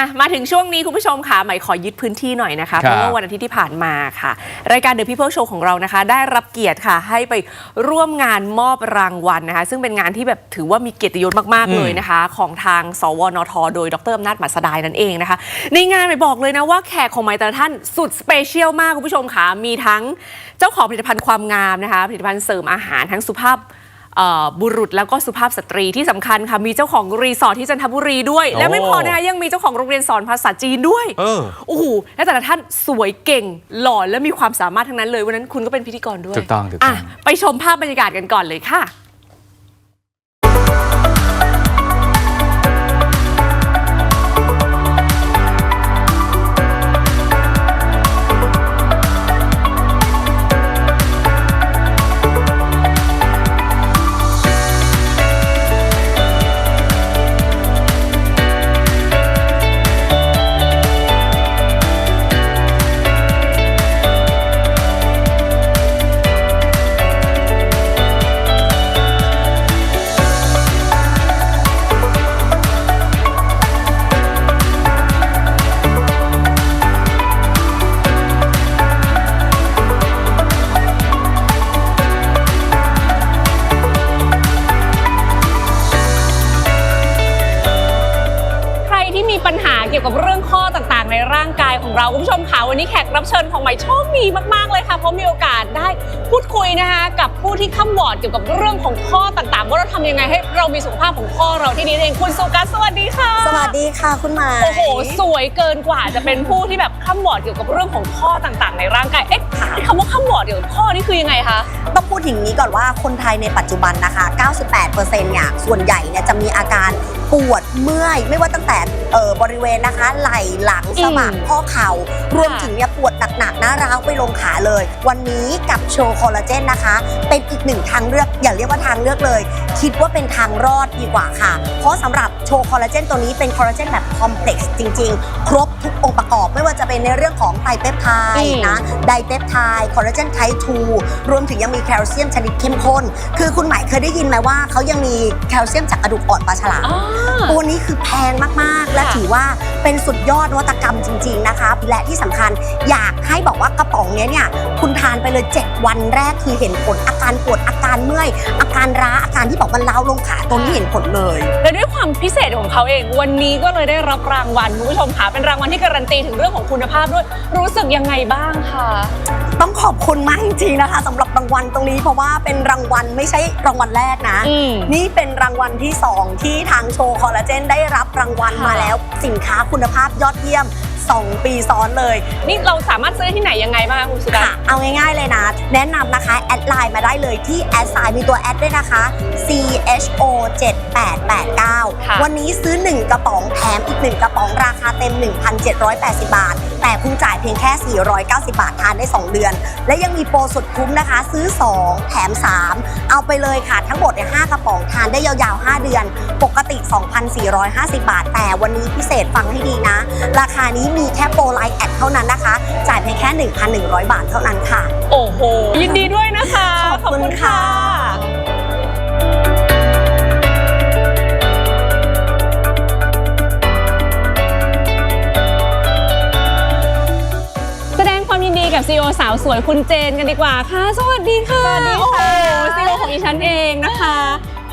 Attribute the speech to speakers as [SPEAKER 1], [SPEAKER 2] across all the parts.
[SPEAKER 1] อะมาถึงช่วงนี้คุณผู้ชมค่ะใหม่ขอยึดพื้นที่หน่อยนะคะ
[SPEAKER 2] ค
[SPEAKER 1] เพ
[SPEAKER 2] รับ
[SPEAKER 1] ราะว่าวันอาทิตย์ที่ผ่านมาค่ะ รายการ The People Show ของเรานะคะ ได้รับเกียรติค่ะ ให้ไปร่วมงานมอบรางวัลนะคะ ซึ่งเป็นงานที่แบบถือว่ามีเกียรติยศมากๆเลยนะคะ ของทางสวนท โดยดรอำนาจหมัดสดายนั่นเองนะคะ ในงานไปบอกเลยนะว่าแขกของไมค์แต่ละท่านสุดสเปเชียลมากคุณผู้ชมค่ะมีทั้งเจ้าของผลิตภัณฑ์ความงามนะคะผลิตภัณฑ์เสริมอาหารทั้งสุภาพเอ่อ บุรุษแล้วก็สุภาพสตรีที่สำคัญค่ะ มีเจ้าของรีสอร์ทที่จันทบุรีด้วย
[SPEAKER 2] โอ้
[SPEAKER 1] และไม่พอนะคะยังมีเจ้าของโรงเรียนสอนภาษาจีนด้วย
[SPEAKER 2] เออ
[SPEAKER 1] โอ้โหและแต่ละท่านสวยเก่งหล่อและมีความสามารถทั้งนั้นเลยวันนั้นคุณก็เป็นพิธีกรด้วย
[SPEAKER 2] ถูกต้องถูกต้องะ
[SPEAKER 1] ไปชมภาพบรรยากาศกันก่อนเลยค่ะ นะคะ กับผู้ที่ข้ามวอร์ดเกี่ยวกับเรื่องของข้อต่างๆ ว่าเราทำยังไงให้เรามีสุขภาพของข้อเราที่ดีนั่นเองคุณสุกัสสวัสดีค่ะ
[SPEAKER 3] สวัสดีค่ะคุณหมาย
[SPEAKER 1] โอ้โหสวยเกินกว่าจะเป็นผู้ที่แบบข้ามวอร์ดเกี่ยวกับเรื่องของข้อต่างๆ ในร่างกายเอ๊ะคำว่าข้ามวอร์ดเกี่ยวกับข้อนี่คือยังไงคะ
[SPEAKER 3] ต้องพูดถึงนี้ก่อนว่าคนไทยในปัจจุบันนะคะ 98%เนี่ยส่วนใหญ่เนี่ยจะมีอาการ ปวดเมื่อย ไม่ว่าตั้งแต่เอ่อบริเวณนะคะ ไหล่หลังสะบัก
[SPEAKER 1] อืม
[SPEAKER 3] ข้อเข่ารวมถึงเนี่ยปวดหนักๆหน้าร้าวไปลงขาเลย วันนี้กับโชว์คอลลาเจนนะคะ เป็นอีกหนึ่งทางเลือกอย่าเรียกว่าทางเลือกเลย คิดว่าเป็นทางรอดดีกว่าค่ะ เพราะสำหรับโชว์คอลลาเจนตัวนี้เป็นคอลลาเจนแบบคอมเพล็กซ์จริง ๆ ครบทุกองค์ประกอบไม่ว่าจะเป็นในเรื่องของไตรเปปไท
[SPEAKER 1] อื
[SPEAKER 3] ด์
[SPEAKER 1] ม
[SPEAKER 3] นะไดเปปไทด์คอลลาเจนไทป์2รวมถึงยังมีแคลเซียมชนิดเข้มข้น คือคุณหมายเคยได้ยินไหมว่าเขายังมีแคลเซียมจากกระดูกอ่อนปลาฉลาม
[SPEAKER 1] อ่า
[SPEAKER 3] ตัวนี้คือแพงมากๆ และถือว่าเป็นสุดยอดนวัตกรรมจริง ๆนะคะ และที่สำคัญอยากให้บอกว่ากระป๋องนี้เนี่ยคุณทานไปเลย 7 วันแรกคือเห็นผลอาการปวดอา การเมื่อย อาการร้าอาการที่บอกมันล้าวลงขาตัวนี้เห็นผลเลย
[SPEAKER 1] และด้วยความพิเศษของเขาเอง วันนี้ก็เลยได้รับรางวัลคุณผู้ชมค่ะเป็นรางวัลที่การันตีถึงเรื่องของคุณภาพด้วยรู้สึกยังไงบ้างคะ
[SPEAKER 3] ต้องขอบคุณมากจริงๆนะคะสำหรับรางวัลตรงนี้เพราะว่าเป็นรางวัลไม่ใช่รางวัลแรกนะ
[SPEAKER 1] อืม
[SPEAKER 3] นี่เป็นรางวัลที่ 2 ที่ทางโชว์คอลลาเจนได้รับรางวัล
[SPEAKER 1] ค่ะ
[SPEAKER 3] มาแล้ว สินค้าคุณภาพยอดเยี่ยม 2 ปีซ้อนเลย
[SPEAKER 1] นี่เราสามารถซื้อได้ที่ไหนยังไงบ้างคุณสุดา
[SPEAKER 3] ค่ะเอาง่ายๆเลยนะ แนะนำนะคะ แอดไลน์มาได้เลยที่แอดไซน์มีตัวแอดด้วยนะคะ CHO 7889 วันนี้ซื้อ 1 กระป๋องแถมอีก 1 กระป๋องราคาเต็ม 1,780 บาท แต่คุณจ่ายเพียงแค่ 490 บาททานได้ 2 เดือน และยังมีโปรสุดคุ้มนะคะ ซื้อ 2 แถม 3 เอาไปเลยค่ะ ทั้งหมดเนี่ย5กระป๋องทานได้ยาวๆ 5 เดือน ปกติ 2,450 บาท แต่วันนี้พิเศษฟังให้ดีนะ ราคานี้มีแค่โปรไลน์แอดเท่านั้นนะคะ จ่ายเพียงแค่ 1,100 บาทเท่านั้นค่ะ
[SPEAKER 1] โอ้โห ยินดีด้วยนะคะ
[SPEAKER 3] ขอบคุณค่ะ
[SPEAKER 1] แสดงความยินดีกับซีอสาวสวยคุณเจนกันดีกว่าค่ะ สวัสดีค่ะ
[SPEAKER 4] สวัสดีค่ะ
[SPEAKER 1] โอ้โหซีอของอีฉันเองนะคะ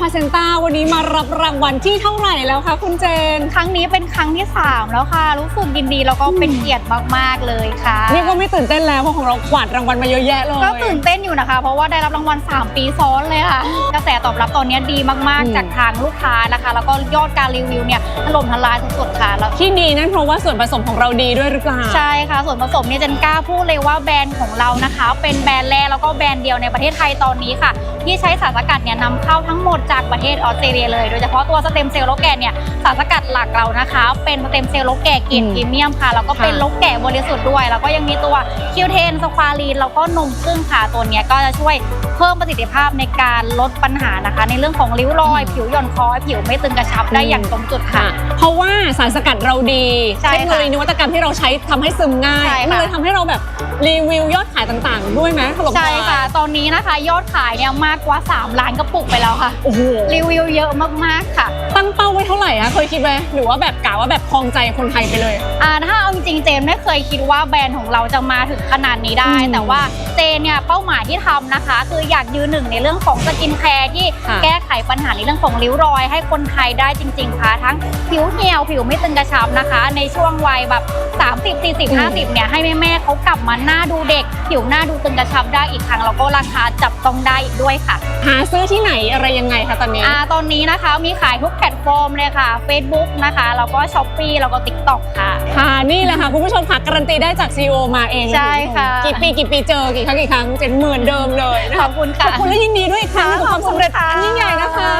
[SPEAKER 1] พาเซนต้าวันนี้มารับรางวัลที่เท่าไหร่แล้วคะคุณเจน
[SPEAKER 4] ครั้งนี้เป็นครั้งที่ 3 แล้วค่ะ รู้สึกยินดีแล้วก็เป็นเกียรติมาก ๆ เลยค่ะ
[SPEAKER 1] เรียกว่าไม่ตื่นเต้นแล้วเพราะของเรากวาดรางวัลมาเยอะแยะเลย
[SPEAKER 4] ก็ตื่นเต้นอยู่นะคะ เพราะว่าได้รับรางวัล 3 ปีซ้อนเลยค่ะ กระแสตอบรับตอนนี้ดีมาก
[SPEAKER 1] อืม
[SPEAKER 4] ๆจากทางลูกค้านะคะ แล้วก็ยอดการรีวิวเนี่ยถล่มทลายสุดๆค่ะแล้ว
[SPEAKER 1] ที่ดีนั่นเพราะว่าส่วนผสมของเราดีด้วยหรือเปล่า
[SPEAKER 4] ใช่ค่ะ ส่วนผสมเนี่ยเจนกล้าพูดเลยว่าแบรนด์ของเรานะคะ เป็นแบรนด์แรกแล้วก็แบรนด์เดียวในประเทศไทยตอนนี้ค่ะ ที่ใช้สารสกัดเนี่ยนำเข้าทั้งหมดจากประเทศออสเตรเลียเลย โดยเฉพาะตัวสเต็มเซลล์โลแกนเนี่ยสารสกัดหลักเรานะคะ เป็นสเต็มเซลล์โลแกเกรด
[SPEAKER 1] อืม
[SPEAKER 4] พรีเมียมค่ะแล้วก็เป็น
[SPEAKER 1] ค่ะ
[SPEAKER 4] โลแกบริสุทธิ์ด้วย แล้วก็ยังมีตัวคิวเทนสควาลีนแล้วก็นมผึ้งค่ะตัวเนี้ยก็จะช่วยเพิ่มประสิทธิภาพในการลดปัญหานะคะ ในเรื่องของริ้วรอย ผิวหย่อนคล้อยผิวไม่ตึงกระชับได้อย่างตรงจุดค่ะ
[SPEAKER 1] เพราะว่าสารสกัดเราดี
[SPEAKER 4] ใช่
[SPEAKER 1] เทคโนโลยีนวัตกรรมที่เราใช้ทำให้ซึมง่าย
[SPEAKER 4] ใช่ค่ะ
[SPEAKER 1] มันเลยทำให้เราแบบรีวิวยอดขายต่างๆ ด้วยไหมถล่มท
[SPEAKER 4] ใช่
[SPEAKER 1] ลาย
[SPEAKER 4] ค่ะ ตอนนี้นะคะยอดขายเนี่ยมากกว่า 3 ล้านกระปุกไปแล้วค่ะ
[SPEAKER 1] โอ้โห
[SPEAKER 4] รีวิวเยอะมากๆค่ะ
[SPEAKER 1] ตั้ง
[SPEAKER 2] งเป้าไว้เท่าไหร่คะเคยคิดไหมหรือว่าแบบกะว่าแบบคลองใจคนไทยไปเลย
[SPEAKER 4] อ่าถ้าเอาจริงๆเจนไม่เคยคิดว่าแบรนด์ของเราจะมาถึงขนาดนี้ได้
[SPEAKER 2] อืม
[SPEAKER 4] แต่ว่าเจนเนี่ยเป้าหมายที่ทำนะคะ คืออยากยืนหนึ่งในเรื่องของสกินแคร์ที่
[SPEAKER 2] ค่ะ
[SPEAKER 4] แก้ไขปัญหาในเรื่องของริ้วรอย ให้คนไทยได้จริง ๆ ค่ะ ทั้งผิวเหี่ยวผิวไม่ตึงกระชับนะคะ ในช่วงวัยแบบ30 40 50เนี่ยให้แม่ๆเขากลับมาหน้าดูเด็ก ผิวหน้าดูตึงกระชับได้อีกครั้งแล้วก็ราคาจับต้องได้อีกด้วยค่ะ
[SPEAKER 2] หาซื้อที่ไหนอะไรยังไงคะตอนนี้
[SPEAKER 4] อ่าตอนนี้นะคะมีขายทุกแพลตฟอร์มเลยค่ะ Facebook นะคะแล้วก็ s h อ p e e แล้วก็ TikTok ค่ะ
[SPEAKER 2] ค่ะนี่แหละค่ะคุณผู้ชมค่ะการันตีได้จากซีอมาเองเลย
[SPEAKER 4] ใช่ค่ะ
[SPEAKER 2] กี่ปีกี่ปีเจอกี่ครั้งกี่ครั้งเจนเหมือนเดิมเลยนะ
[SPEAKER 4] ขอ
[SPEAKER 2] คะ
[SPEAKER 4] บคุณ
[SPEAKER 2] ข
[SPEAKER 4] ค่ะ
[SPEAKER 2] อบคุณและยินดีด้วยอีกครั้งกับความสำเร็จอันยิ่งใหญ่นะคะ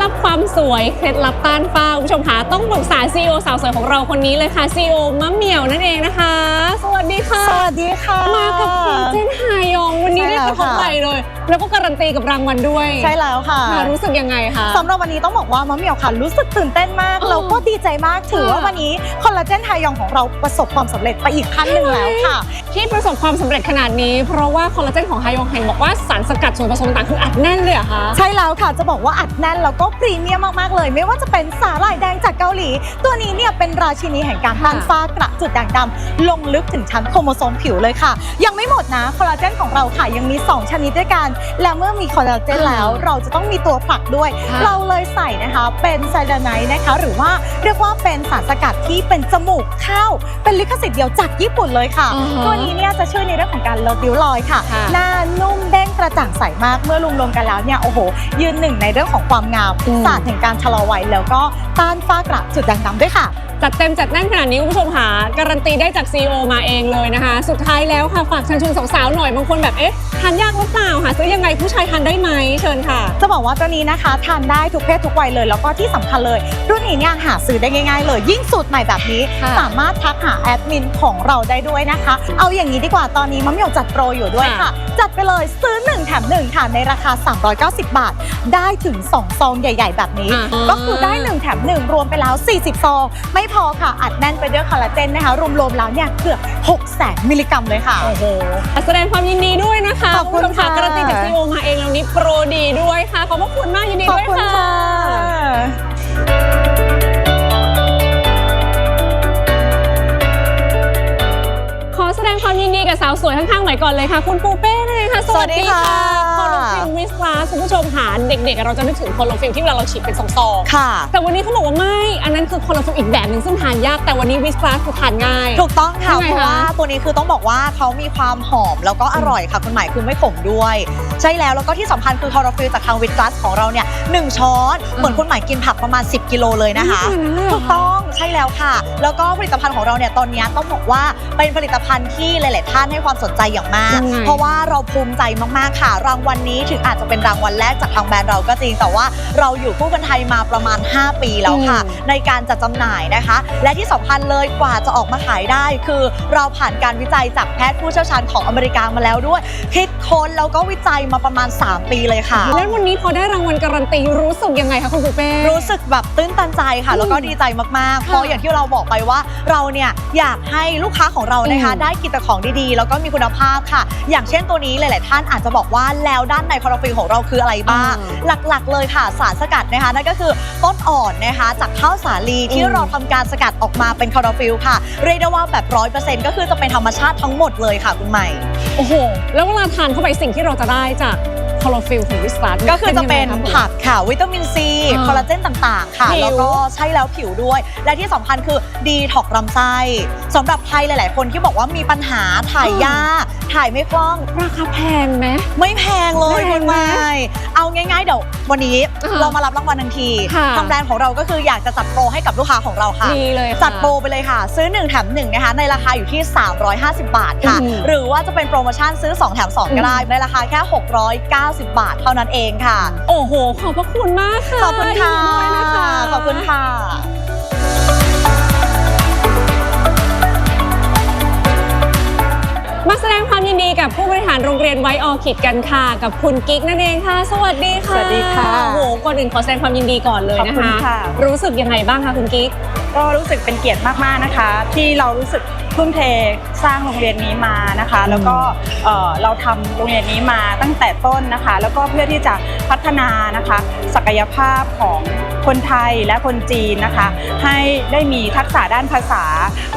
[SPEAKER 2] ล็ดลับความสวย เคล็ดลับต้านฝ้าคุณผู้ชมคะต้องปรึกษาซีอสาวสวยของเราคนนี้เลยค่ะซีอมะเหมี่ยวนั่นเองนะคะ สวัสดีค่ะ
[SPEAKER 5] สวัสดีค่ะ
[SPEAKER 2] มากับคุณเจนไฮยองวันนี้
[SPEAKER 5] ใช่
[SPEAKER 2] ได้
[SPEAKER 5] แล้ว
[SPEAKER 2] ไปเข้า
[SPEAKER 5] ค่ะ
[SPEAKER 2] ไปเลย แล้วก็การันตีกับรางวัลด้วย
[SPEAKER 5] ใช่แล้วค่ะ
[SPEAKER 2] ค่ะรู้สึกยังไงคะ
[SPEAKER 5] สำหรับวันนี้ต้องบอกว่ามะเหมี่ยวค่ะรู้สึกตื่นเต้นมาก
[SPEAKER 2] อ๋อ
[SPEAKER 5] แล้วก็ดีใจมากถือว่า
[SPEAKER 2] ค่ะ
[SPEAKER 5] วันนี้คอลลาเจนไฮยองของเราประสบความสำเร็จไปอีกขั้นหนึ่งแล้วค่ะ
[SPEAKER 2] ที่ประสบความสำเร็จขนาดนี้ เพราะว่าคอลลาเจนของไฮยองเห็นบอกว่าสารสกัดส่วนผสมต่างคืออัดแน่นเลยเหรอคะ
[SPEAKER 5] ใช่แล้วค่ะจะบอกว่าอัดแน่นแล้วก็พรีเมียมมาก ๆ เลย ไม่ว่าจะเป็นสาหร่ายแดงจากเกาหลี ตัวนี้เนี่ยเป็นราชินีแห่งการต้านฝ้ากระจุดด่างดำลงลึกถึงชั้นโครโมโซมผิวเลยค่ะ ยังไม่หมดนะคอลลาเจนของเราค่ะยังมี 2 ชนิดด้วยกันและเมื่อมีคอลลาเจนแล้วเราจะต้องมีตัวผลักด้วย
[SPEAKER 2] ค่ะ
[SPEAKER 5] เราเลยใส่นะคะเป็นไซดาไนท์นะคะ หรือว่าเรียกว่าเป็นสารสกัดที่เป็นจมูกข้าวเป็นลิขสิทธิ์เดียวจากญี่ปุ่นเลยค่ะ
[SPEAKER 2] อ่าฮะ
[SPEAKER 5] ตัวนี้เนี่ยจะช่วยในเรื่องของการลดริ้วรอยค่ะ
[SPEAKER 2] ค่ะ
[SPEAKER 5] หน้านุ่มเด้ง กระจ่างใสมากเมื่อรวมรวมๆกันแล้วเนี่ยโอ้โห ยืนหนึ่งในเรื่องของความงาม
[SPEAKER 2] อืม
[SPEAKER 5] ศาสตร์แห่งการชะลอวัยแล้วก็ต้านฝ้ากระจุดด่างดำด้วยค่ะ
[SPEAKER 2] จัดเต็มจัดแน่นขนาดนี้คุณผู้ชมค่ะการันตีได้จาก CEO มาเองเลยนะคะ สุดท้ายแล้วค่ะฝากเชิญชวนสาวๆหน่อยบางคนแบบเอ๊ะทานยากหรือเปล่าหาซื้อยังไงผู้ชายทานได้ไหมเชิญค่ะ
[SPEAKER 5] จะบอกว่าตัวนี้นะคะทานได้ทุกเพศทุกวัยเลย แล้วก็ที่สำคัญเลย รุ่นนี้เนี่ยหาซื้อได้ง่ายๆ เลย ยิ่งสูตรใหม่แบบนี้
[SPEAKER 2] ค่ะ
[SPEAKER 5] สามารถทักหาแอดมินของเราได้ด้วยนะคะ เอาอย่างนี้ดีกว่าตอนนี้มะเหมี่ยวจัดโปรอยู่ด้วย
[SPEAKER 2] ค่ะ
[SPEAKER 5] ค่ะจัดไปเลยซื้อ1 แถม1ค่ะในราคา 390 บาท ได้ถึง 2 ซองใหญ่ ๆ แบบนี้
[SPEAKER 2] อ่า
[SPEAKER 5] ก็คือได้ 1 แถม 1 รวมไปแล้ว 40 ซอง ไม่พอค่ะอัดแน่นไปด้วยคอลลาเจนนะคะ รวมๆแล้วเนี่ยเกือบ6แสนมิลลิกรัมเลยค่ะ
[SPEAKER 2] โอ้โหแสดงความยินดีด้วยนะคะ
[SPEAKER 5] ขอบคุณ
[SPEAKER 2] ณผู้ชม
[SPEAKER 5] ค่ะ
[SPEAKER 2] การันตีจาก CEO มาเองแล้วนี้โปรดีด้วยค่ะ ขอบพระคุณมากยินดี
[SPEAKER 5] ขอบ
[SPEAKER 2] ด้วย
[SPEAKER 5] คุณ
[SPEAKER 2] ค่ะ
[SPEAKER 5] ค่ะ
[SPEAKER 2] ขอแสดงความยินดีกับสาวสวยข้างๆหน่อยก่อนเลยค่ะ คุณปูเป้นั่นเองค่ะ สวัสดีค่ะ
[SPEAKER 5] สวัสดีค่ะ
[SPEAKER 2] คอลฟิลวิสลาคุณผู้ชมค่ะเด็กๆ เราจะนึกถึงคอลฟิลที่เวลาเราฉีดเป็นซองๆ
[SPEAKER 5] ค่ะ
[SPEAKER 2] แต่วันนี้เขาบอกว่าไม่ อันนั้นคือคอลฟิลอีกแบบหนึ่งซึ่งทานยาก แต่วันนี้วิสลาคือทานง่าย
[SPEAKER 5] ถูกต้องค่ะ
[SPEAKER 2] ยังไง
[SPEAKER 5] เพราะ
[SPEAKER 2] คะ
[SPEAKER 5] ว่าตัวนี้คือต้องบอกว่าเขามีความหอมแล้วก็อร่อยค่ะคุณหมายคือไม่ขมด้วย ใช่แล้วแล้วก็ที่สำคัญคือคอร์ฟิลจากทางวิตกัสของเราเนี่ยหนึ่งช้อน เหมือนคุณหมายกินผักประมาณ 10 กิโลเลยนะคะ
[SPEAKER 2] ขนาดนั้นเลยเหร
[SPEAKER 5] ถู
[SPEAKER 2] อก
[SPEAKER 5] ต้องใช่แล้วค่ะ แล้วก็ผลิตภัณฑ์ของเราเนี่ยตอนนี้ต้องบอกว่าเป็นผลิตภัณฑ์ที่หลาย ๆ ท่านให้ความสนใจอย่างมาก
[SPEAKER 2] ยังไง
[SPEAKER 5] เพราะว่าเราภูมิใจมาก ๆ ค่ะ รางวัลนี้ถึงอาจจะเป็นรางวัลแรกจากทางแบรนด์เราก็จริง แต่ว่าเราอยู่คู่กันไทยมาประมาณ 5 ปีแล้วค่ะ
[SPEAKER 2] อืม
[SPEAKER 5] ในการจัดจำหน่ายนะคะ และที่สำคัญเลยกว่าจะออกมาขายได้ คือเราผ่านการวิจัยจากแพทย์ผู้เชี่ยวชาญของอเมริกามาแล้วด้วย คิดค้นแล้วก็วิจัยมาประมาณ 3 ปีเลยค่ะ
[SPEAKER 2] แล้ววันนี้พอได้รางวัลการันตีรู้สึกยังไงคะคุณปูเป้
[SPEAKER 5] รู้สึกแบบตื้นตันใจค่ะ แล้วก็ดีใจมากๆเพราะอย่างที่เราบอกไปว่าเราเนี่ยอยากให้ลูกค้าของเรานะคะ
[SPEAKER 2] อืม
[SPEAKER 5] ได้กินแต่ของดีๆ แล้วก็มีคุณภาพค่ะ อย่างเช่นตัวนี้หลาย ๆ ท่านอาจจะบอกว่าแล้วด้านในคอร์ฟิลของเราคืออะไรบ้าง หลักๆ เลยค่ะสารสกัดนะคะนั่นก็คือต้นอ่อนนะคะจากข้าวสาลีที่
[SPEAKER 2] อืม
[SPEAKER 5] เราทำการสกัดออกมาเป็นคอร์ฟิลค่ะเรียกได้ว่าแบบร้อยเปอร์เซ็นต์ก็คือจะเป็นธรรมชาติทั้งหมดเลยค่ะคุณใหม่
[SPEAKER 2] โอ้โหแล้วเวลาทานเข้าไปสิ่งที่เราจะได้จาก คอลฟิลของวิสลา
[SPEAKER 5] ก็คือจะเป็นผักค่ะ วิตามินซี
[SPEAKER 2] อ่า
[SPEAKER 5] คอลลาเจนต่างๆ ค่ะ
[SPEAKER 2] ผิว
[SPEAKER 5] แล้วก็ใช่แล้วผิวด้วย และที่สำคัญคือดีถอกลำไส้สำหรับใครหลาย ๆ คนที่บอกว่ามีปัญหาถ่ายยากถ่ายไม่คล่อง
[SPEAKER 2] ราคาแพงไหม
[SPEAKER 5] ไม่แพงเลย
[SPEAKER 2] แพง
[SPEAKER 5] คุณ
[SPEAKER 2] ไหม
[SPEAKER 5] ไม่เอาง่ายๆเดี๋ยววันนี้
[SPEAKER 2] อ่า
[SPEAKER 5] เรามารับรางวัลทันที
[SPEAKER 2] ค่ะ
[SPEAKER 5] ทางแบรนด์ของเราก็คืออยากจะจัดโปรให้กับลูกค้าของเราค่ะ
[SPEAKER 2] ดีเลยค่ะ
[SPEAKER 5] จัดโปรไปเลยค่ะ ซื้อ 1 แถม 1 นะคะ ในราคาอยู่ที่ 350 บาทค่ะ
[SPEAKER 2] อืม
[SPEAKER 5] หรือว่าจะเป็นโปรโมชั่นซื้อ 2 แถม 2 ก็ได้ ในราคาแค่ 690บาทเท่านั้นเองค่ะ
[SPEAKER 2] โอ้โห ขอบพระคุณมากค่ะ
[SPEAKER 5] ขอบคุณค่ะ
[SPEAKER 2] ยินดีด้วยนะคะ
[SPEAKER 5] ขอบคุณค่ะ
[SPEAKER 2] มาแสดงความยินดีกับผู้บริหารโรงเรียนไวออคิดกันค่ะ กับคุณกิ๊กนั่นเองค่ะ สวัสดีค่ะ
[SPEAKER 5] สวัสดีค่ะ
[SPEAKER 2] โอ้โหก่อนอื่นขอแสดงความยินดีก่อนเลย
[SPEAKER 5] ขอบ
[SPEAKER 2] นะ
[SPEAKER 5] คุณ
[SPEAKER 2] คะ
[SPEAKER 5] ค่ะ
[SPEAKER 2] รู้สึกยังไงบ้างคะคุณกิ๊ก
[SPEAKER 6] ก็รู้สึกเป็นเกียรติมากๆนะคะ ที่เรารู้สึกทุ่มเทสร้างโรงเรียนนี้มานะคะ แล้วก็เอ่อเราทำโรงเรียนนี้มาตั้งแต่ต้นนะคะ แล้วก็เพื่อที่จะพัฒนานะคะ ศักยภาพของคนไทยและคนจีนนะคะ ให้ได้มีทักษะด้านภาษา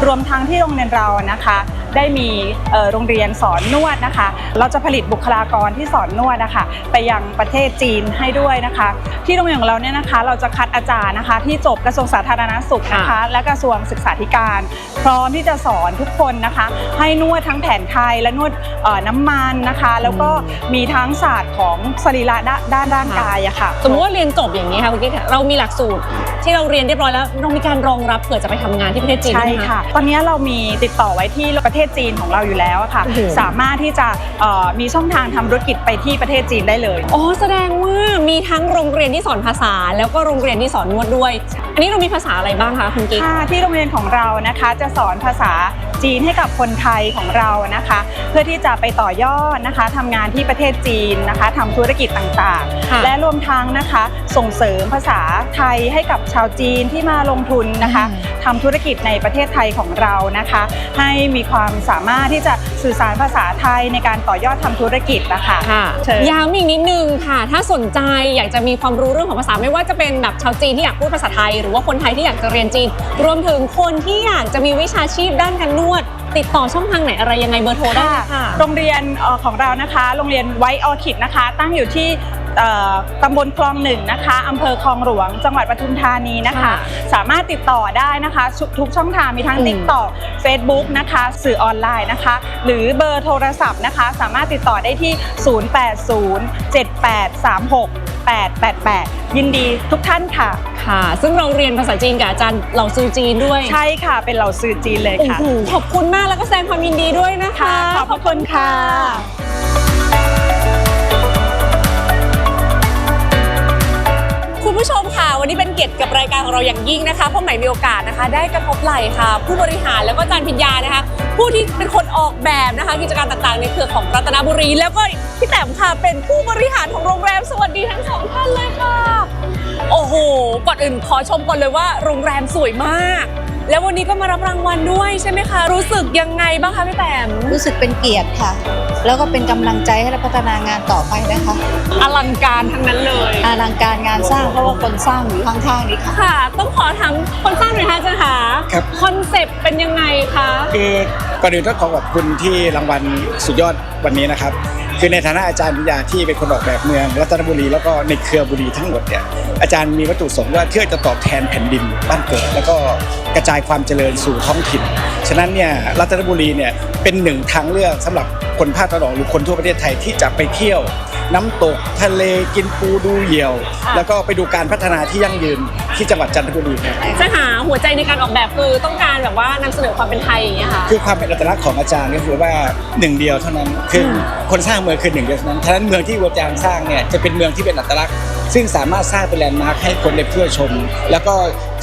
[SPEAKER 6] รวมทั้งที่โรงเรียนเรานะคะ ได้มีเอ่อโรงเรียนสอนนวดนะคะ เราจะผลิตบุคลากรที่สอนนวดนะคะ ไปยังประเทศจีนให้ด้วยนะคะ ที่โรงเรียนของเราเนี่ยนะคะ เราจะคัดอาจารย์นะคะ ที่จบกระทรวงสาธารณสุขนะคะ และกระทรวงศึกษาธิการ พร้อมที่จะสอนทุกคนนะคะ ให้นวดทั้งแผนไทยและนวดเอ่อน้ำมันนะคะ แล้วก็มีทั้งศาสตร์ของสรีระด้านด้านร่างกายอะค่ะ
[SPEAKER 2] สมมติว่าเรียนจบอย่างนี้ค่ะคุณกิ๊กค่ะเรามีหลักสูตรที่เราเรียนเรียบร้อยแล้วเรามีการรองรับเผื่อจะไปทำงานที่ประเทศจีน
[SPEAKER 6] ใช่
[SPEAKER 2] ด้วยไหม
[SPEAKER 6] ค่ะ ตอนนี้เรามีติดต่อไว้ที่ประเทศจีนของเราอยู่แล้วอะค่ะ
[SPEAKER 2] โอ้โห
[SPEAKER 6] สามารถที่จะเอ่อมีช่องทางทำธุรกิจไปที่ประเทศจีนได้เลย
[SPEAKER 2] อ๋อแสดงว่ามีทั้งโรงเรียนที่สอนภาษา แล้วก็โรงเรียนที่สอนนวดด้วย อันนี้เรามีภาษาอะไรบ้างคะคุณกิ๊ก
[SPEAKER 6] ค่ะที่โรงเรียนของเรานะคะจะสอนภาษา จีนให้กับคนไทยของเรานะคะ เพื่อที่จะไปต่อยอดนะคะทำงานที่ประเทศจีนนะคะทำธุรกิจต่าง
[SPEAKER 2] ค่ะ
[SPEAKER 6] ๆและรวมทั้งนะคะส่งเสริมภาษาไทยให้กับชาวจีนที่มาลงทุนนะคะทำธุรกิจในประเทศไทยของเรานะคะ ให้มีความสามารถที่จะสื่อสารภาษาไทยในการต่อยอดทำธุรกิจนะคะ
[SPEAKER 2] ค่ะ
[SPEAKER 6] เชิญ
[SPEAKER 2] ย้ำอีกนิดนึงค่ะ ถ้าสนใจอยากจะมีความรู้เรื่องของภาษาไม่ว่าจะเป็นแบบชาวจีนที่อยากพูดภาษาไทย หรือว่าคนไทยที่อยากจะเรียนจีน รวมถึงคนที่อยากจะมีวิชาชีพด้านการนวด ติดต่อช่องทางไหนอะไรยังไงเบอร์โทรได้ค่ะ
[SPEAKER 6] โรงเรียนเอ่อของเรานะคะ โรงเรียนไวออคิดนะคะ ตั้งอยู่ที่ ตำบลคลองหนึ่งนะคะอำเภอคลองหลวง จังหวัดปทุมธานีนะคะ
[SPEAKER 2] ค่ะ
[SPEAKER 6] สามารถติดต่อได้นะคะ ทุกทุกช่องทางมีทั้ง
[SPEAKER 2] อืม
[SPEAKER 6] TikTok Facebook นะคะ สื่อออนไลน์นะคะ หรือเบอร์โทรศัพท์นะคะ สามารถติดต่อได้ที่ 0807836888ยินดีทุกท่านค่ะ
[SPEAKER 2] ค่ะ ซึ่งเราเรียนภาษาจีนกับอาจารย์เหล่าซูจีนด้วย
[SPEAKER 6] ใช่ค่ะ เป็นเหล่าสื่อจีนเลย
[SPEAKER 2] โอ้
[SPEAKER 6] ค่ะ
[SPEAKER 2] โหขอบคุณมากแล้วก็แสดงความยินดีด้วยนะคะ
[SPEAKER 6] ค่ะขอบพระคุณค่ะ
[SPEAKER 1] คุณผู้ชมค่ะ วันนี้เป็นเกียรติกับรายการของเราอย่างยิ่งนะคะเพราะใหม่มีโอกาสนะคะ ได้กระทบไหลค่ะ ผู้บริหารแล้วก็อาจารย์พิญญานะคะ ผู้ที่เป็นคนออกแบบนะคะ กิจการต่างๆ ในเครือของรัตนบุรี แล้วก็พี่แต้มค่ะเป็นผู้บริหารของโรงแรมสวัสดีทั้งสองท่านเลยค่ะ โอ้โหก่อนอื่นขอชมก่อนเลยว่าโรงแรมสวยมาก แล้ววันนี้ก็มารับรางวัลด้วยใช่ไหมคะ รู้สึกยังไงบ้างคะพี่แต้ม
[SPEAKER 7] รู้สึกเป็นเกียรติค่ะ แล้วก็เป็นกำลังใจให้เราพัฒนางานต่อไปนะคะ
[SPEAKER 1] ลังการทั้งนั้นเลย
[SPEAKER 7] อลังการงานสร้างเพราะว่าคนสร้างอยู่ข้างๆนี่ค่ะ
[SPEAKER 1] ค่ะ ต้องขอถามคนสร้างหน่อยค่ะอาจารย์ค่ะ
[SPEAKER 8] ครับ
[SPEAKER 1] คอนเซปต์เป็นยังไงคะ
[SPEAKER 8] คือก่อนอื่นต้องขอขอบคุณที่รางวัลสุดยอดวันนี้นะครับ คือในฐานะอาจารย์วิทยาที่เป็นคนออกแบบเมืองรัตนบุรีแล้วก็ในเครือบุรีทั้งหมดเนี่ยอาจารย์มีวัตถุประสงค์ว่าเพื่อจะตอบแทนแผ่นดินบ้านเกิด แล้วก็กระจายความเจริญสู่ท้องถิ่น ฉะนั้นเนี่ยรัตนบุรีเนี่ยเป็นหนึ่งทางเลือกสำหรับคนภาคตะวันออกหรือคนทั่วประเทศไทยที่จะไปเที่ยว น้ำตกทะเลกินปูดูเหยี่ยว แล้วก็ไปดูการพัฒนาที่ยั่งยืนที่จังหวัดจันทบุรีครับ
[SPEAKER 1] จะหาหัวใจในการออกแบบคือต้องการแบบว่านำเสนอความเป็นไทยอย่างเงี้ยค่ะ
[SPEAKER 8] คือความเป็นอัตลักษณ์ของอาจารย์ก็คือว่าหนึ่งเดียวเท่านั้นคืออคนสร้างเมืองคือหนึ่งเดียวเท่านั้นฉะนั้นเมืองที่อาจารย์สร้างเนี่ยจะเป็นเมืองที่เป็นอัตลักษณ์ซึ่งสามารถสร้างเป็นแลนด์มาร์คให้คนได้เที่ยวชม แล้วก็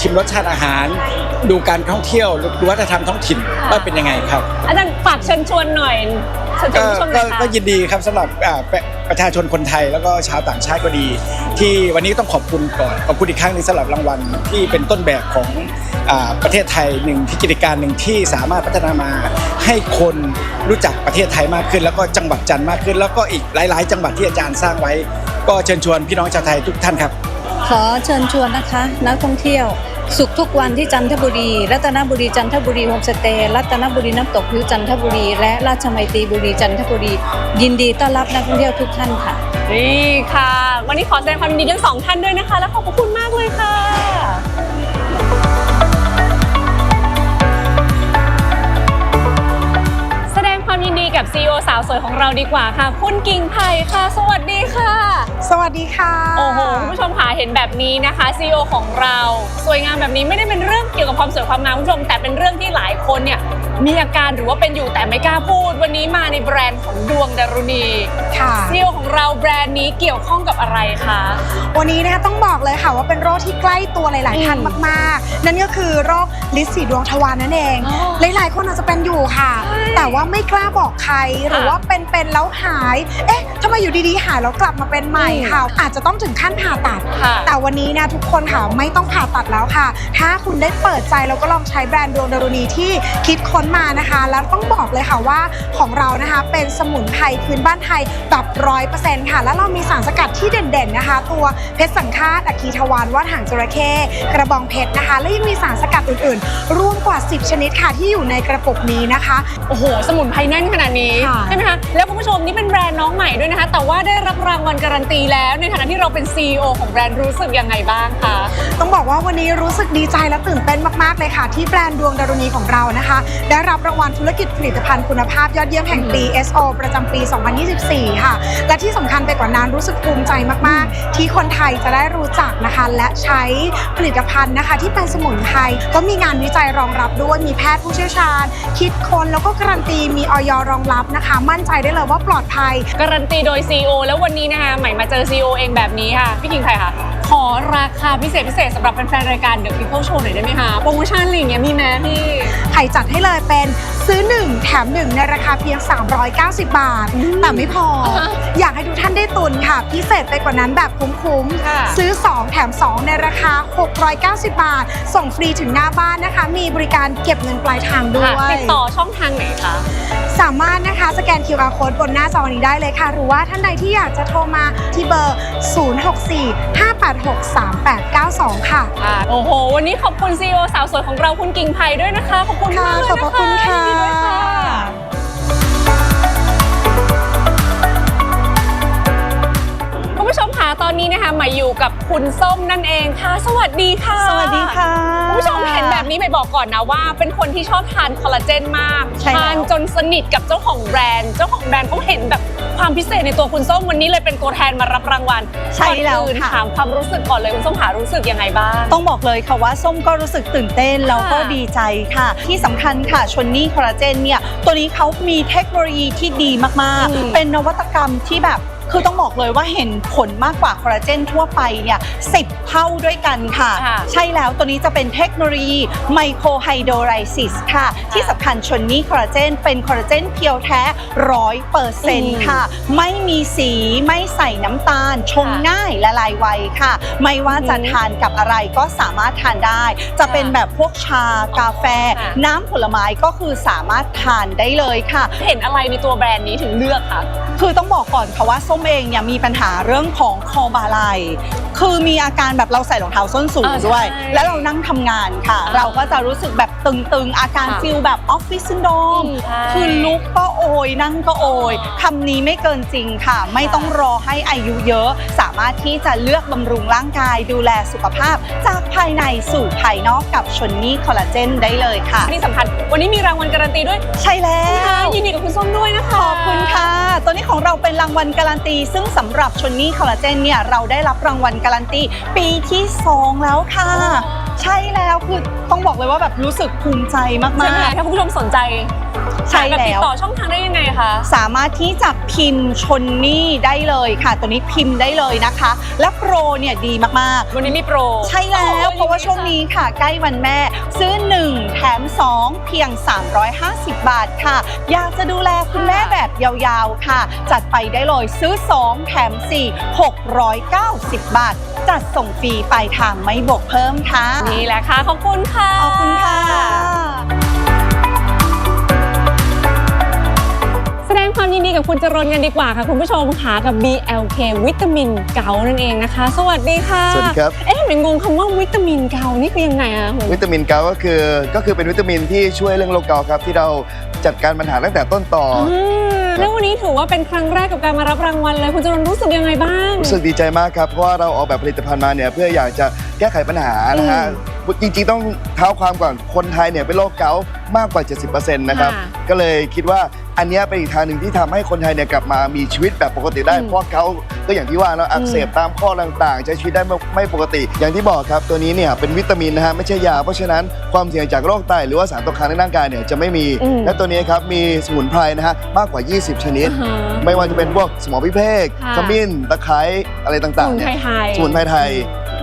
[SPEAKER 8] ชิมรสชาติอาหาร ดูการท่องเที่ยวดูวัฒนธรรมท้องถิ่นว่าเป็นยังไงครับ
[SPEAKER 1] อาจารย์ฝากเชิญชวนหน่อยเชิญชวน
[SPEAKER 8] ก็
[SPEAKER 1] ผู้ชมห
[SPEAKER 8] ก็
[SPEAKER 1] น่อยค่ะ
[SPEAKER 8] ก็ยินดีครับสำหรับอ่าประประชาชนคนไทยแล้วก็ชาวต่างชาติก็ดี ที่วันนี้ต้องขอบคุณก่อนขอบคุณอีกครั้งหนึงสำหรับรางวัลที่เป็นต้นแบบของอาประเทศไทยหนึ่งที่กิจการหนึ่งที่สามารถพัฒนามาให้คนรู้จักประเทศไทยมากขึ้น แล้วก็จังหวัดจันทร์มากขึ้น แล้วก็อีกหลาย ๆ จังหวัดที่อาจารย์สร้างไว้ ก็เชิญชวนพี่น้องชาวไทยทุกท่านครับ
[SPEAKER 7] ขอเชิญชวนนะคะ นักท่องเที่ยว สุขทุกวันที่จันทบุรี รัตนบุรีจันทบุรีโฮมสเตย์รัตนบุรีน้ำตกพิวจันทบุรี และราชมัยตรีบุรีจันทบุรี ยินดีต้อนรับนักท่องเที่ยวทุกท่านค่ะ
[SPEAKER 1] นี่ค่ะ วันนี้ขอแสดงความยินดีทั้งสองท่านด้วยนะคะ และขอบพระคุณมากเลยค่ะ ยินดีกับ CEO สาวสวยของเราดีกว่าค่ะ คุณกิ่งไผ่ค่ะ สวัสดีค่ะ
[SPEAKER 5] สวัสดีค่ะ
[SPEAKER 1] โอ้โหคุณผู้ชมค่ะเห็นแบบนี้นะคะ CEO ของเรา สวยงามแบบนี้ไม่ได้เป็นเรื่องเกี่ยวกับความสวยความงามคุณผู้ชมแต่เป็นเรื่องที่หลายคนเนี่ย
[SPEAKER 2] มีอาการหรือว่าเป็นอยู่แต่ไม่กล้าพูด วันนี้มาในแบรนด์ของดวงดารุณี
[SPEAKER 9] ค่ะ
[SPEAKER 2] ซีลของเรา แบรนด์นี้เกี่ยวข้องกับอะไรคะ
[SPEAKER 9] วันนี้นะคะต้องบอกเลยค่ะว่าเป็นโรคที่ใกล้ตัวหลาย ๆ ท่านมาก ๆ นั่นก็คือโรคลินสีดวงทวารนั่นเอง
[SPEAKER 2] อ๋อ
[SPEAKER 9] หลาย ๆ คนอาจจะเป็นอยู่ค่ะแต่ว่าไม่กล้าบอกใครหรือว่าเป็นๆแล้วหาย เอ๊ะทำไมอยู่ดี ๆ หายแล้วกลับมาเป็นใหม่ค่ะ อาจจะต้องถึงขั้นผ่าตัด
[SPEAKER 2] ค่ะ
[SPEAKER 9] แต่วันนี้นะทุกคนค่ะไม่ต้องผ่าตัดแล้วค่ะ ถ้าคุณได้เปิดใจแล้วก็ลองใช้แบรนด์ดวงดารุณีที่คิดค้นมานะคะ แล้วต้องบอกเลยค่ะว่าของเรานะคะเป็นสมุนไพรพื้นบ้านไทยแบบร้อยเปอร์เซ็นต์ค่ะ แล้วเรามีสารสกัดที่เด่นๆนะคะ ตัวเพชรสังฆาตอะคีทวานว่านหางจระเข้กระบองเพชรนะคะ และยังมีสารสกัดอื่นๆร่วมกว่า 10 ชนิดค่ะที่อยู่ในกระปุกนี้นะคะ
[SPEAKER 2] โอ้โห สมุนไพรแน่นขนาดนี้
[SPEAKER 9] ค่ะ
[SPEAKER 2] ใช่ไหมคะแล้วคุณผู้ชมนี่เป็นแบรนด์น้องใหม่ด้วยนะคะ แต่ว่าได้รับรางวัลการันตีแล้ว ในฐานะที่เราเป็น CEO ของแบรนด์รู้สึกยังไงบ้างคะ
[SPEAKER 9] ต้องบอกว่าวันนี้รู้สึกดีใจและตื่นเต้นมากๆเลยค่ะ ที่แบรนด์ดวงดารุณีของเรานะคะ ได้รับรางวัลธุรกิจผลิตภัณฑ์คุณภาพยอดเยี่ยมแห่งปี SO ประจำปี 2024 ค่ะ และที่สำคัญไปกว่านั้นรู้สึกภูมิใจมากๆ ที่คนไทยจะได้รู้จักนะคะ และใช้ผลิตภัณฑ์นะคะ ที่เป็นสมุนไพรก็มีงานวิจัยรองรับด้วยมีแพทย์ผู้เชี่ยวชาญ คิดค้นแล้วก็การันตีมีออยรองรับนะคะ มั่นใจได้เลยว่าปลอดภัย
[SPEAKER 2] การันตีโดย CEO แล้ววันนี้นะคะใหม่มาเจอ CEO เองแบบนี้ค่ะ พี่คิงไทยค่ะ ขอราคาพิเศษพิเศษสำหรับแฟนๆรายการ The People Show หน่อยได้ไหมคะโปรโมชั่นอะไรอย่างเงี้ยมีไหมพี่
[SPEAKER 9] ไข่จัดให้เลยเป็นซื้อ 1 แถม 1 ในราคาเพียง 390 บาท แต่ไม่พอ
[SPEAKER 2] อ่าฮะ
[SPEAKER 9] อยากให้ทุกท่านได้ตุนค่ะ พิเศษไปกว่านั้นแบบคุ้ม
[SPEAKER 2] ค่ะ
[SPEAKER 9] ๆซื้อ 2 แถม 2 ในราคา 690 บาท ส่งฟรีถึงหน้าบ้านนะคะ มีบริการเก็บเงินปลายทางด้ว
[SPEAKER 2] ค่ะ
[SPEAKER 9] ย
[SPEAKER 2] ติดต่อช่องทางไหนคะ
[SPEAKER 9] สามารถนะคะสแกน QR code บนหน้าจอนี้ได้เลยค่ะ หรือว่าท่านใดที่อยากจะโทรมาที่เบอร์ 064-586-3892 ค่ะ
[SPEAKER 2] ค่ะโอ้โห วันนี้ขอบคุณ CEO สาวสวยของเราคุณกิ่งไผ่ด้วยนะคะ ขอบคุณมากเลย
[SPEAKER 9] ขอบพ
[SPEAKER 2] นะ
[SPEAKER 9] ระคุ
[SPEAKER 2] คะ
[SPEAKER 9] ณค่ะ
[SPEAKER 2] ยินดีด้วยค่ะ อนนี้นะคะมาอยู่กับคุณส้มนั่นเองค่ะ สวัสดีค่ะ
[SPEAKER 10] สวัสดีค่ะ
[SPEAKER 2] คุณผู้ชมเห็นแบบนี้ไปบอกก่อนนะว่า เป็นคนที่ชอบทานคอลลาเจนมาก
[SPEAKER 10] ใช่แล้ว
[SPEAKER 2] ทานจนสนิทกับเจ้าของแบรนด์ เจ้าของแบรนด์เขาเห็นแบบความพิเศษในตัวคุณส้มวันนี้เลยเป็นตัวแทนมารับรางวัล
[SPEAKER 10] ใช่แล้ว
[SPEAKER 2] ก่อนอื่น
[SPEAKER 10] ค่ะ
[SPEAKER 2] ถามความรู้สึกก่อนเลยคุณส้มหารู้สึกยังไงบ้าง
[SPEAKER 10] ต้องบอกเลยค่ะว่าส้มก็รู้สึกตื่นเต้นแล้วก็
[SPEAKER 2] ค่ะ
[SPEAKER 10] ดีใจค่ะ ที่สำคัญค่ะชนนี่คอลลาเจนเนี่ยตัวนี้เขามีเทคโนโลยีที่ดีมาก
[SPEAKER 2] อืม
[SPEAKER 10] ๆเป็นนวัตกรรมที่แบบ คือต้องบอกเลยว่าเห็นผลมากกว่าคอลลาเจนทั่วไปเนี่ยสิเท่าด้วยกันค่ะ
[SPEAKER 2] ค่ะ
[SPEAKER 10] ใช่แล้วตัวนี้จะเป็นเทคโนโลยีไมโครไฮโดรไลซิสค่ะ ที่สำคัญชนนี่คอลลาเจนเป็นคอลลาเจนเพียวแท้ร้อยเปอร์เซ็นต์ค่ะ ไม่มีสีไม่ใส่น้ำตาล ชง
[SPEAKER 2] ค่ะ
[SPEAKER 10] ง่ายละลายไวค่ะ ไม่ว่าจะ
[SPEAKER 2] อืม
[SPEAKER 10] ทานกับอะไรก็สามารถทานได้ จะเป็นแบบพวกชากาแฟ
[SPEAKER 2] ค่ะ
[SPEAKER 10] น้ำผลไม้ก็คือสามารถทานได้เลยค่ะ
[SPEAKER 2] เห็นอะไรในตัวแบรนด์นี้ถึงเลือกคะ
[SPEAKER 10] คือต้องบอกก่อนค่ะว่าส้มเองเนี่ยมีปัญหาเรื่องของคอบาไหลคือมีอาการแบบเราใส่รองเท้าส้นสูง
[SPEAKER 2] อ่า
[SPEAKER 10] ด้วย
[SPEAKER 2] ใช่
[SPEAKER 10] แล้วเรานั่งทำงานค่ะ
[SPEAKER 2] อ่า
[SPEAKER 10] เราก็จะรู้สึกแบบตึงๆ อาการ
[SPEAKER 2] ค่ะ
[SPEAKER 10] ฟิลแบบออฟฟิศซินโดรม
[SPEAKER 2] อืมใช่
[SPEAKER 10] คือลุกก็โอย นั่งก็โอยคำนี้ไม่เกินจริงค่ะ ไม่ต้องรอให้อายุเยอะ สามารถที่จะเลือกบำรุงร่างกายดูแลสุขภาพ จากภายในสู่ภายนอกกับชนนี่คอลลาเจนได้เลยค่ะ
[SPEAKER 2] ที่สำคัญวันนี้มีรางวัลการันตีด้วย
[SPEAKER 10] ใช่แล้ว
[SPEAKER 2] ยินดีกับคุณส้มด้วยนะคะ
[SPEAKER 10] ขอบคุณค่ะ ตัวนี้ของเราเป็นรางวัลการันตี ซึ่งสำหรับชนนี่คอลลาเจนเนี่ยเราได้รับรางวัลการันตีปีที่ 2 แล้วค่ะ ใช่แล้วคือต้องบอกเลยว่าแบบรู้สึกภูมิใจมา
[SPEAKER 2] ใช่ไหม
[SPEAKER 10] ก
[SPEAKER 2] ถ้าคุณผู้ชมสนใจ
[SPEAKER 10] ใช่
[SPEAKER 2] หาบบติด
[SPEAKER 10] แล้ว
[SPEAKER 2] ต่อช่องทางได้ยังไงคะ
[SPEAKER 10] ๆสามารถที่จะพิมพ์ชนนี่ได้เลยค่ะ ตัวนี้พิมพ์ได้เลยนะคะ และโปรเนี่ยดีมากๆ
[SPEAKER 2] วันนี้มีโปร
[SPEAKER 10] ใช่แล้ว
[SPEAKER 2] โอ้ย
[SPEAKER 10] เพราะว่าช่วงนี้ค่ะ ใกล้วันแม่ ซื้อ 1 แถม 2 เพียง 350 บาทค่ะ อยากจะดูแลคุณแม่แบบยาวๆค่ะ จัดไปได้เลยซื้อ 2 แถม 4 690 บาท จัดส่งฟรีปลายทางไม่บวกเพิ่มค่ะ
[SPEAKER 2] นี่แหละค่ะ ขอบคุณค่ะ
[SPEAKER 10] ขอบคุณค่ะ
[SPEAKER 2] งความยินดีกับคุณจรนกันดีกว่าค่ะ คุณผู้ชมค่ะกับ BLK วิตามินเกานั่นเองนะคะ สวัสดีค่ะ
[SPEAKER 11] สวัสดีครับ
[SPEAKER 2] เอ๊ะเหมือนงงคำว่าวิตามินเกานี่คือยังไงอะคุณ
[SPEAKER 11] วิตามินเกาก็คือก็คือเป็นวิตามินที่ช่วยเรื่องโรคเกาต์ครับ ที่เราจัดการปัญหาตั้งแต่ต้นต่ออ
[SPEAKER 2] อ่าแล้ววันนี้ถือว่าเป็นครั้งแรกกับการมารับรางวัลเลย คุณจรนรู้สึกยังไงบ้าง
[SPEAKER 11] รู้สึกดีใจมากครับ เพราะว่าเราออกแบบผลิตภัณฑ์มาเนี่ยเพื่ออยากจะแก้ไขปัญหานะฮะจริงๆต้องเท้าความก่อนคนไทยเนี่ยเป็นโรคเกาต์มากกว่า 70%นะครับ
[SPEAKER 2] ค่ะ
[SPEAKER 11] ก็เลยคิดว่าอันเนี้ยเป็นอีกทางหนึ่งที่ทำให้คนไทยเนี่ยกลับมามีชีวิตแบบปกติได้
[SPEAKER 2] อืม
[SPEAKER 11] เพราะเขาก็อย่างที่ว่าเนาะอักเสบตามข้อต่างๆใช้ชีวิตได้ไม่ไม่ปกติ อย่างที่บอกครับตัวนี้เนี่ยเป็นวิตามินนะฮะไม่ใช่ยา เพราะฉะนั้นความเสี่ยงจากโรคไตหรือว่าสารตกค้างในร่างกายเนี่ยจะไม่มี
[SPEAKER 2] อืม
[SPEAKER 11] และตัวนี้ครับมีสมุนไพรนะฮะมากกว่า 20 ชนิด
[SPEAKER 2] อ่าฮะ
[SPEAKER 11] ไม่ว่าจะเป็นพวกสมอพิเภก
[SPEAKER 2] ค่ะ
[SPEAKER 11] ขมิ้นตะไคร้อะไร
[SPEAKER 2] ส
[SPEAKER 11] ต่าง
[SPEAKER 2] มุ
[SPEAKER 11] ๆ
[SPEAKER 2] น
[SPEAKER 11] เนี่
[SPEAKER 2] ไพร
[SPEAKER 11] ย
[SPEAKER 2] ไทย
[SPEAKER 11] สมุนไพรไทย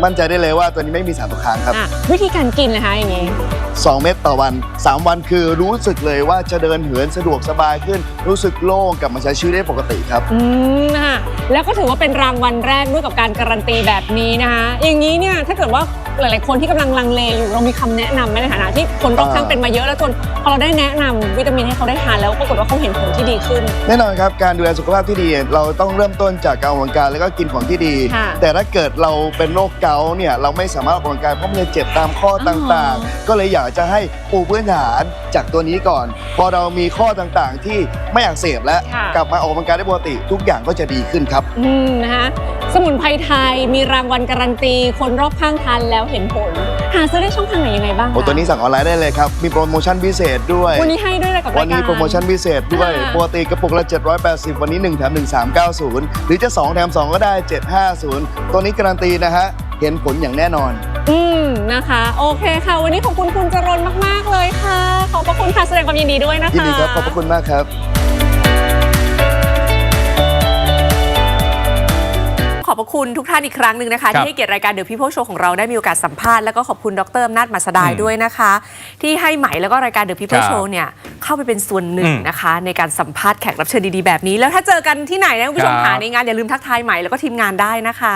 [SPEAKER 11] มั่นใจได้เลยว่าตัวนี้ไม่มีสารตกค้างครับ
[SPEAKER 2] อะวิธีการกินนะคะอย่างนี้五
[SPEAKER 11] 2 เม็ดต่อวัน 3 วันคือรู้สึกเลยว่าจะเดินเหินสะดวกสบายขึ้น รู้สึกโล่งกลับมาใช้ชีวิตได้ปกติครับ
[SPEAKER 2] อืมนะคะแล้วก็ถือว่าเป็นรางวัลแรกด้วยกับการการันตีแบบนี้นะคะอย่างนี้เนี่ยถ้าเกิดว่าหลาย ๆ คนที่กำลังลังเลอยู่เรามีคำแนะนำไหมในฐานะที่คนรอบข้าง
[SPEAKER 11] อ่า
[SPEAKER 2] เป็นมาเยอะแล้วจนพอเราได้แนะนำวิตามินให้เขาได้ทานแล้วปรากฏว่าเขาเห็นผลที่ดีขึ้น
[SPEAKER 11] แน่นอนครับ การดูแลสุขภาพที่ดี เราต้องเริ่มต้นจากการออกกำลังกายแล้วก็กินของที่ดี
[SPEAKER 2] ค่ะ
[SPEAKER 11] แต่ถ้าเกิดเราเป็นโรคเกาต์เนี่ยเราไม่สามารถออกกำลังกายเพราะมันจะเจ็บตามข้อต่างๆ ก็เลยอยากจะให้ปูพื้นฐานจากตัวนี้ก่อน พอเรามีข้อต่างๆ ที่ไม่อักเสบและ
[SPEAKER 2] ค่ะ
[SPEAKER 11] กลับมาออกกำลังกายได้ปกติ ทุกอย่างก็จะดีขึ้นครับ
[SPEAKER 2] อืมนะคะสมุนไพรไทยมีรางวัลการันตี คนรอบข้างทานแล้วเห็นผล หาซื้อได้ช่องทางไหนยังไงบ้างคะ
[SPEAKER 11] โอ้ตัวนี้สั่งออนไลน์ได้เลยครับ มีโปรโมชั่นพิเศษด้วย
[SPEAKER 2] วันนี้ให้ด้วยเลยกับ
[SPEAKER 11] วันนี้
[SPEAKER 2] รายการ
[SPEAKER 11] โปรโมชั่นพิเศษด้วย
[SPEAKER 2] อ่า
[SPEAKER 11] ปกติกระปุกละ 780 วันนี้ 1 แถม 1 390 หรือจะ 2 แถม 2 ก็ได้ 750 ตัวนี้การันตีนะฮะ เห็นผลอย่างแน่นอน
[SPEAKER 2] อืม นะคะ โอเคค่ะ วันนี้ขอบคุณคุณจรนมาก ๆ เลยค่ะ ขอบพระคุณค่ะแสดงความยินดีด้วยนะคะ
[SPEAKER 11] ยินดีครับ ขอบพระคุณมากครับ
[SPEAKER 1] ขอบพระคุณทุกท่านอีกครั้งหนึ่งนะคะ
[SPEAKER 12] ครับ
[SPEAKER 1] ที่ให้เกียรติรายการเด e ะพี่โพโชของเราได้มีโอกาสสัมภาษณ์แล้วก็ขอบคุณดรอำนาจมาสดาย
[SPEAKER 12] อืม
[SPEAKER 1] ด้วยนะคะ ที่ให้ไหมแล้วก็รายการเด e ะพี่โพ
[SPEAKER 12] ครับ
[SPEAKER 1] โชเนี่ยเข้าไปเป็นส่วนหนึ่ง
[SPEAKER 12] อืม
[SPEAKER 1] นะคะ ในการสัมภาษณ์แขกรับเชิญดีๆแบบนี้ แล้วถ้าเจอกันที่ไหนนะคุณผู้ชม
[SPEAKER 12] ครับ
[SPEAKER 1] หาในงานอย่าลืมทักทายไหมแล้วก็ทีมงานได้นะคะ